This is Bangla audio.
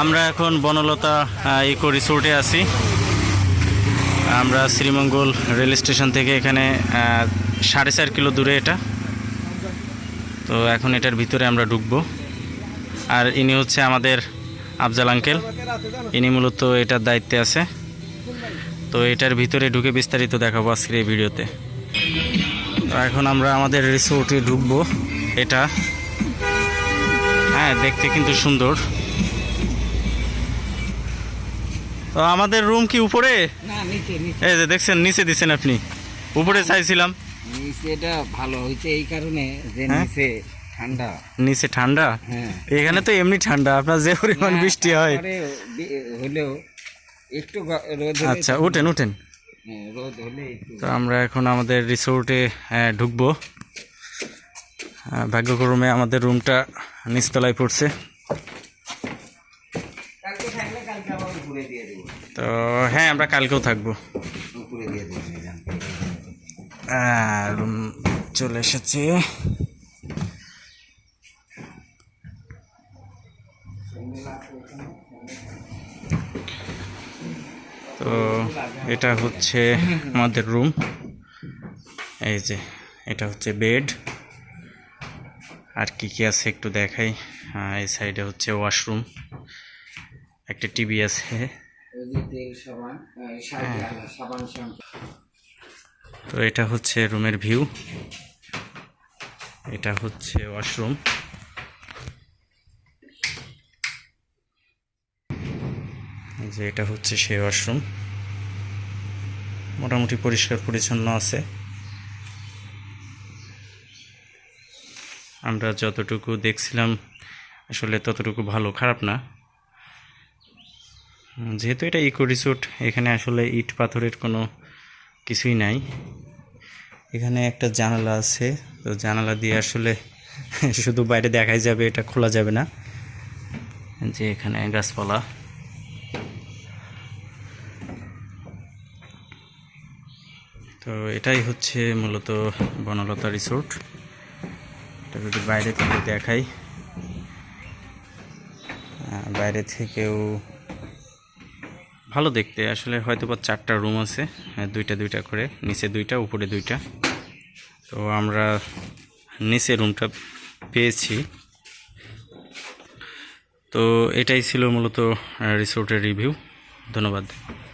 আমরা এখন বনলতা ইকো রিসোর্টে আছি। আমরা শ্রীমঙ্গল রেল স্টেশন থেকে এখানে সাড়ে চার কিলো দূরে এটা। তো এখন এটার ভিতরে আমরা ঢুকবো। আর ইনি হচ্ছে আমাদের আফজাল আঙ্কেল। ইনি মূলত এটার দায়িত্বে আছে। তো এটার ভিতরে ঢুকে বিস্তারিত দেখাবো আজকের এই ভিডিওতে। তো এখন আমরা আমাদের রিসোর্টে ঢুকবো। এটা। হ্যাঁ দেখতে কিন্তু সুন্দর। আমাদের রুম কি উপরে? এই যে দেখছেন নিচে দিচ্ছেন আপনি। উপরে চাইছিলাম। নিচেটা ভালো হয়েছে এই কারণে যে হ্যাঁ? নিচে ঠান্ডা। নিচে ঠান্ডা? হ্যাঁ। এখানে তো এমনি ঠান্ডা আপনার যে পরিমাণ বৃষ্টি হয়। হলেও একটু গ- রোদ হলে আচ্ছা উঠেন উঠেন। হ্যাঁ, তো আমরা এখন আমাদের রিসোর্টে ঢুকবো। ভাগ্যক্রমে আমাদের রুমটা নিচতলায় পড়ছে। কালকে থাকলে কালকে আবার উপরে দিয়ে দেবো তো হ্যাঁ আমরা কালকেও থাকব। রুম চলে এসেছে। তো এটা হচ্ছে আমাদের রুম এই যে এটা হচ্ছে বেড আর কি কি আছে একটু দেখাই। এই সাইডে হচ্ছে ওয়াশরুম একটা টিভি আছে। তেল সাবান শ্যাম্পু। তো এটা হচ্ছে রুমের ভিউ। এটা হচ্ছে ওয়াশরুম। যে এটা হচ্ছে সেই ওয়াশরুম। মোটামুটি পরিষ্কার পরিচ্ছন্ন আছে। আমরা যতটুকু দেখছিলাম আসলে ততটুকু ভালো খারাপ না। যেহেতু এটা ইকো রিসোর্ট এখানে আসলে ইট পাথরের কোনো কিছুই নাই। এখানে একটা জানালা আছে, তো জানালা দিয়ে আসলে শুধু বাইরে দেখাই যাবে, এটা খোলা যাবে না। যে এখানে গাছপালা। তো এটাই হচ্ছে মূলত বনলতা রিসোর্ট এটা যদি বাইরে থেকে দেখাই বাইরে থেকেও ভালো দেখতে। আসলে হয়তো বা চারটা রুম আছে হ্যাঁ, দুইটা দুইটা করে নিচে দুইটা উপরে দুইটা। তো আমরা নিচে রুমটা পেয়েছি। তো এটাই ছিল মূলত রিসোর্টের রিভিউ ধন্যবাদ।